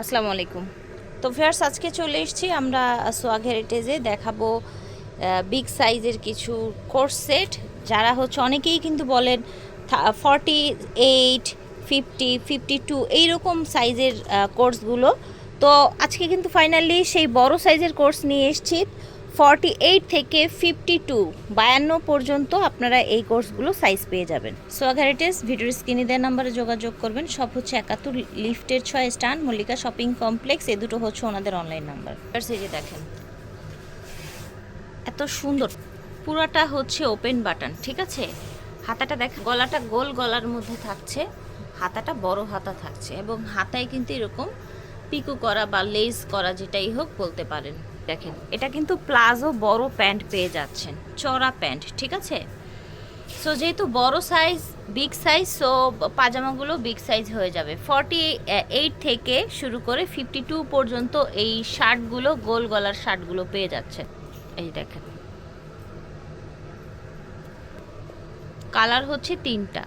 আসসালামু আলাইকুম। তো ফেয়ার্স আজকে চলে এসেছি আমরা সোয়াগ হেরিটেজে। দেখাবো বিগ সাইজের কিছু কোর্স সেট। যারা হচ্ছে অনেকেই কিন্তু বলেন forty eight, fifty fifty two, এইরকম সাইজের কোর্সগুলো। তো আজকে কিন্তু ফাইনালি সেই বড় সাইজের কোর্স নিয়ে এসেছি। ফর্টি এইট থেকে ফিফটি টু বায়ান্ন পর্যন্ত আপনারা এই কোর্সগুলো সাইজ পেয়ে যাবেন। সোয়াগ হেরিটেজ ভিডিওর স্ক্রিনে দেওয়া নাম্বারে যোগাযোগ করবেন। সব হচ্ছে একাত্তর, লিফটের ছয় স্টান মল্লিকা শপিং কমপ্লেক্স এ দুটো হচ্ছে ওনাদের অনলাইন নাম্বার এই যে দেখেন। এত সুন্দর। পুরাটা হচ্ছে ওপেন বাটন ঠিক আছে? হাতাটা দেখ, গলাটা গোল গলার মধ্যে থাকছে, হাতাটা বড় হাতা থাকছে, এবং হাতায় কিন্তু এরকম পিকু করা বা লেস করা যেটাই হোক বলতে পারেন। দেখেন, এটা কিন্তু প্লাজো বড় প্যান্ট পেয়ে যাচ্ছেন, চড়া প্যান্ট, ঠিক আছে? সো যেহেতু বড় সাইজ বিগ সাইজ সো পাজামাগুলো বিগ সাইজ হয়ে যাবে। ফর্টি এইট থেকে শুরু করে ফিফটি টু পর্যন্ত এই শার্টগুলো, গোল গলার শার্টগুলো পেয়ে যাচ্ছে এই দেখেন। কালার হচ্ছে তিনটা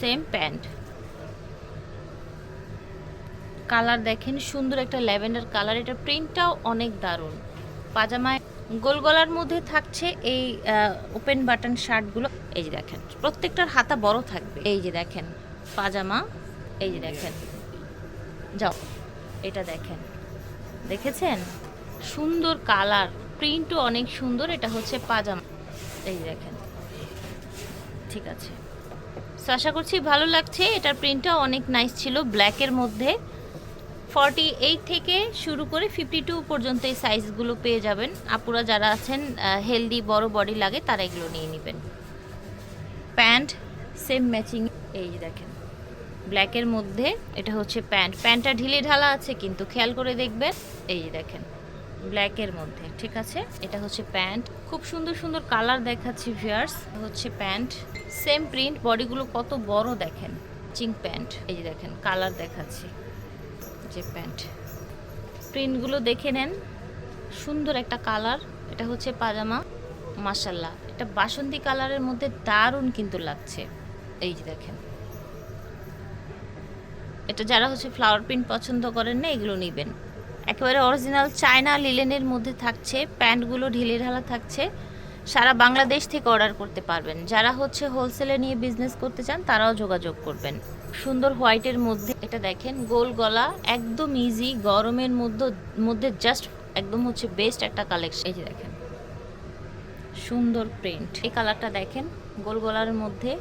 সেম প্যান্ট কালার দেখেন, সুন্দর একটা ল্যাভেন্ডার কালার। এটা প্রিন্টটাও অনেক দারুণ। পাজামায় গোল গলার মধ্যে থাকছে এই ওপেন বাটন শার্টগুলো এই যে দেখেন, প্রত্যেকটার হাতা বড় থাকবে। এই যে দেখেন, পাজামা। এই যে দেখেন, যাও, এটা দেখেন। দেখেছেন? সুন্দর কালার, প্রিন্টও অনেক সুন্দর, এটা হচ্ছে পাজামা। এই দেখেন, ঠিক আছে। আশা করছি ভালো লাগছে। এটার প্রিন্টটাও অনেক নাইস ছিল ব্ল্যাকের মধ্যে। ফর্টি এইট থেকে শুরু করে ফিফটি টু পর্যন্ত এই সাইজগুলো পেয়ে যাবেন। আপুরা যারা আছেন হেলদি বড় বডি লাগে, তারা এগুলো নিয়ে নেবেন। প্যান্ট সেম ম্যাচিং এই দেখেন। ব্ল্যাকের মধ্যে এটা হচ্ছে প্যান্ট। প্যান্টটা ঢিলে ঢালা আছে, কিন্তু খেয়াল করে দেখবেন, এই দেখেন। ব্ল্যাকের মধ্যে, ঠিক আছে? এটা হচ্ছে প্যান্ট। খুব সুন্দর সুন্দর কালার দেখাচ্ছি ভিয়ার্স হচ্ছে প্যান্ট। সেম প্রিন্ট বডিগুলো কত বড় দেখেন। চিং প্যান্ট। এই দেখেন কালার দেখাচ্ছি। যে প্যান্ট। প্রিন্টগুলো দেখে নেন। সুন্দর একটা কালার। এটা হচ্ছে পাজামা। মাসাল্লাহ এটা বাসন্তী কালারের মধ্যে দারুণ কিন্তু লাগছে। এই যে দেখেন। এটা যারা হচ্ছে ফ্লাওয়ার প্রিন্ট পছন্দ করেন না, এগুলো নেবেন। একেবারে অরিজিনাল চায়না লিলেনের মধ্যে থাকছে। প্যান্টগুলো ঢিলে ঢালা থাকছে। সারা বাংলাদেশ থেকে অর্ডার করতে পারবেন। যারা হচ্ছে হোলসেলে নিয়ে বিজনেস করতে চান, তারাও যোগাযোগ করবেন। সুন্দর হোয়াইটের মধ্যে এটা দেখেন, গোল গলা, একদম ইজি গরমের মধ্যে মধ্যে জাস্ট একদম হচ্ছে বেস্ট একটা কালেকশন এই যে দেখেন, সুন্দর প্রিন্ট এই কালারটা দেখেন, গোল গলার মধ্যে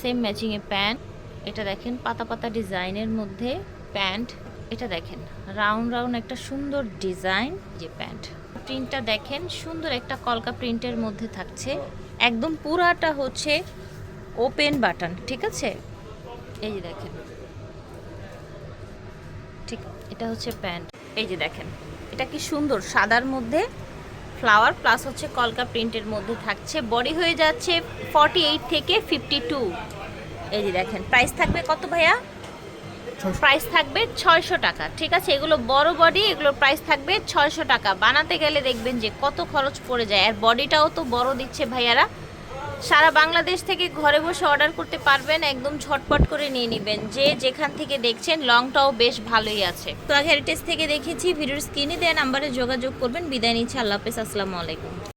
সেম ম্যাচিংয়ে প্যান্ট এটা দেখেন, পাতা পাতা ডিজাইনের মধ্যে প্যান্ট এটা দেখেন রাউন্ড রাউন্ড একটা সুন্দর ডিজাইন যে প্যান্ট প্রিন্টটা দেখেন, সুন্দর একটা কলকা প্রিন্টের মধ্যে থাকছে। একদম পুরাটা হচ্ছে ওপেন বাটন ঠিক আছে? এই যে দেখেন। ঠিক এটা হচ্ছে প্যান্ট। এই যে দেখেন এটা কি সুন্দর সাদার মধ্যে ফ্লাওয়ার প্লাস হচ্ছে কলকা প্রিন্টের মধ্যে থাকছে। বডি হয়ে যাচ্ছে ফর্টি এইট থেকে ফিফটি টু এই যে দেখেন প্রাইস থাকবে কত ভাইয়া? প্রাইস থাকবে ছয়শো টাকা ঠিক আছে? এগুলো বড় বডি এগুলোর প্রাইস থাকবে ছয়শো টাকা। বানাতে গেলে দেখবেন যে কত খরচ পড়ে যায়। আর বডিটাও তো বড় দিচ্ছে ভাইয়ারা। সারা বাংলাদেশ থেকে ঘরে বসে অর্ডার করতে পারবেন, একদম ছটপট করে নিয়ে নেবেন। যে যেখান থেকে দেখছেন, লংটাও বেশ ভালোই আছে। তো হেরিটেজ থেকে দেখেছি, ভিডিওর স্ক্রিনে দেওয়া নাম্বারে যোগাযোগ করবেন। বিদায় নিচ্ছে, আল্লাহ হাফেজ, আসসালামু আলাইকুম।